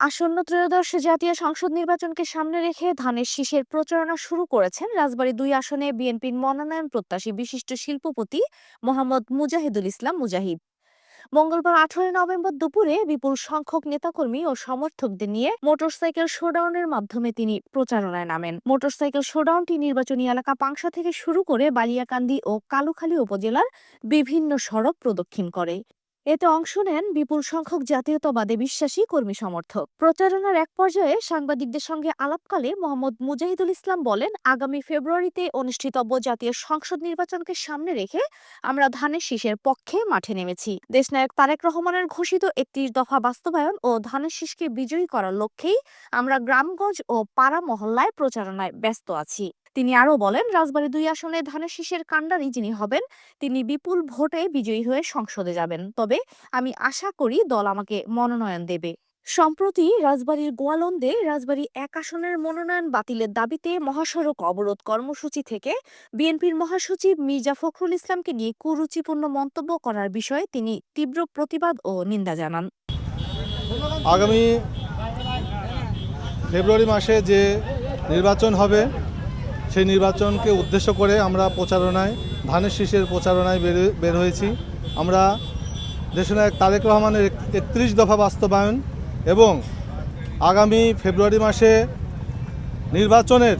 আসন্ন ত্রয়োদশ জাতীয় সংসদ নির্বাচনকে সামনে রেখে ধানের শীষের প্রচারণা শুরু করেছেন রাজবাড়ী দুই আসনে বিএনপির মনোনয়ন প্রত্যাশী বিশিষ্ট শিল্পপতি মোহাম্মদ মুজাহিদুল ইসলাম মুজাহিদ। মঙ্গলবার আঠারোই নভেম্বর দুপুরে বিপুল সংখ্যক নেতাকর্মী ও সমর্থকদের নিয়ে মোটরসাইকেল শোডাউনের মাধ্যমে তিনি প্রচারণায় নামেন। মোটরসাইকেল শোডাউনটি নির্বাচনী এলাকা পাংশা থেকে শুরু করে বালিয়াকান্দি ও কালুখালী উপজেলার বিভিন্ন সড়ক প্রদক্ষিণ করে। এতে অংশ নেন বিপুল সংখ্যক জাতীয়তাবাদে বিশ্বাসী কর্মী সমর্থক। প্রচারণার এক পর্যায়ে সাংবাদিকদের সঙ্গে আলাপকালে মোহাম্মদ মুজাহিদুল ইসলাম বলেন, আগামী ফেব্রুয়ারিতে অনুষ্ঠিতব্য জাতীয় সংসদ নির্বাচনকে সামনে রেখে আমরা ধানের শীষের পক্ষে মাঠে নেমেছি। দেশনায়ক তারেক রহমানের ঘোষিত একত্রিশ দফা বাস্তবায়ন ও ধানের শীষকে বিজয়ী করার লক্ষ্যেই আমরা গ্রামগঞ্জ ও পাড়া মহল্লায় প্রচারণায় ব্যস্ত আছি। তিনি আরও বলেন, রাজবাড়ী দুই আসনে ধানের শীষের কাণ্ডারি যিনি হবেন, তিনি বিপুল ভোটে বিজয়ী হয়ে সংসদে যাবেন। তবে আমি আশা করি দল আমাকে মনোনয়ন দেবে। সম্প্রতি রাজবাড়ীর গোয়ালন্দে রাজবাড়ী এক আসনের মনোনয়ন বাতিলের দাবিতে মহাসড়ক অবরোধ কর্মসূচি থেকে বিএনপির মহাসচিব মির্জা ফখরুল ইসলামকে নিয়ে কুরুচিপূর্ণ মন্তব্য করার বিষয়ে তিনি তীব্র প্রতিবাদ ও নিন্দা জানান। আগামী ফেব্রুয়ারি মাসে যে নির্বাচন হবে সেই নির্বাচনকে উদ্দেশ্য করে আমরা প্রচারণায়, ধানের শীষের প্রচারণায় বের বের হয়েছি। আমরা দেশনায়ক তারেক রহমানের একত্রিশ দফা বাস্তবায়ন এবং আগামী ফেব্রুয়ারি মাসে নির্বাচনের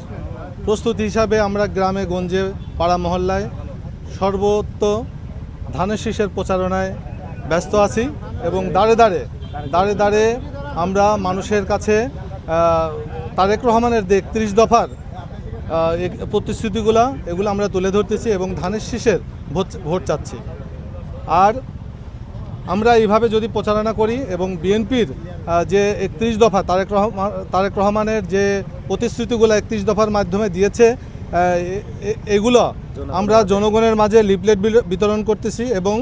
প্রস্তুতি হিসাবে আমরা গ্রামে গঞ্জে, পাড়া মহল্লায় সর্বত্র ধানের শীষের প্রচারণায় ব্যস্ত আছি এবং দাঁড়ে দাঁড়ে দাঁড়ে দাঁড়ে আমরা মানুষের কাছে তারেক রহমানের যে একত্রিশ দফার প্রতিশ্রুতিগুলো এগুলো আমরা তুলে ধরতেছি এবং ধানের শীষের ভোট ভোট চাচ্ছি। আর আমরা এইভাবে যদি প্রচারণা করি এবং বিএনপির যে একত্রিশ দফা তারেক রহমান তারেক রহমানের যে প্রতিশ্রুতিগুলো একত্রিশ দফার মাধ্যমে দিয়েছে এগুলো আমরা জনগণের মাঝে লিফলেট বিতরণ করতেছি এবং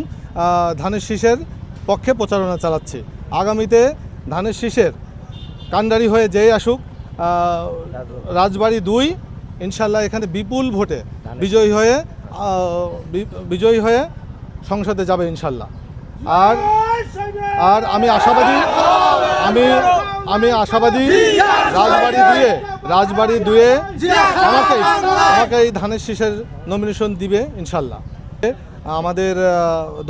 ধানের শীষের পক্ষে প্রচারণা চালাচ্ছি। আগামীতে ধানের শীষের কান্ডারি হয়ে যেই আসুক রাজবাড়ি দুই ইনশাল্লাহ এখানে বিপুল ভোটে বিজয়ী হয়ে বিজয়ী হয়ে সংসদে যাবে ইনশাল্লাহ। আর আর আমি আশাবাদী আমি আমি আশাবাদী রাজবাড়ি দিয়ে রাজবাড়ি দুয়ে আমাকে আমাকে এই ধানের শীষের নমিনেশন দিবে ইনশাল্লাহ। আমাদের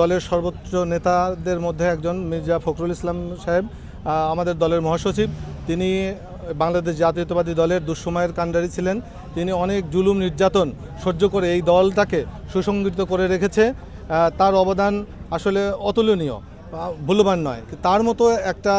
দলের সর্বোচ্চ নেতাদের মধ্যে একজন মির্জা ফখরুল ইসলাম সাহেব আমাদের দলের মহাসচিব। তিনি বাংলাদেশ জাতীয়তাবাদী দলের দুঃসময়ের কাণ্ডারি ছিলেন। তিনি অনেক জুলুম নির্যাতন সহ্য করে এই দলটাকে সুসংগঠিত করে রেখেছে। তার অবদান আসলে অতুলনীয়, মূল্যবান নয়। তার মতো একটা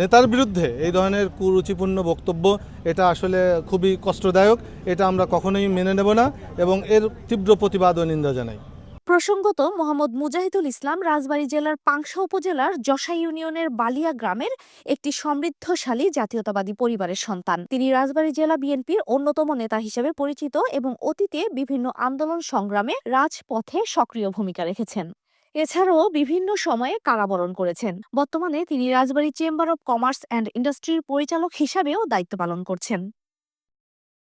নেতার বিরুদ্ধে এই ধরনের কুরুচিপূর্ণ বক্তব্য, এটা আসলে খুবই কষ্টদায়ক। এটা আমরা কখনোই মেনে নেব না এবং এর তীব্র প্রতিবাদ ও নিন্দা জানাই। প্রসঙ্গত, মোহাম্মদ মুজাহিদুল ইসলাম রাজবাড়ী জেলার পাংশা উপজেলার যশা ইউনিয়নের বালিয়া গ্রামের একটি সমৃদ্ধশালী জাতীয়তাবাদী পরিবারের সন্তান। তিনি রাজবাড়ী জেলা বিএনপির অন্যতম নেতা হিসেবে পরিচিত এবং অতীতে বিভিন্ন আন্দোলন সংগ্রামে রাজপথে সক্রিয় ভূমিকা রেখেছেন। এছাড়াও বিভিন্ন সময়ে কারাবরণ করেছেন। বর্তমানে তিনি Rajbari chamber of commerce and ইন্ডাস্ট্রির পরিচালক হিসাবেও দায়িত্ব পালন করছেন।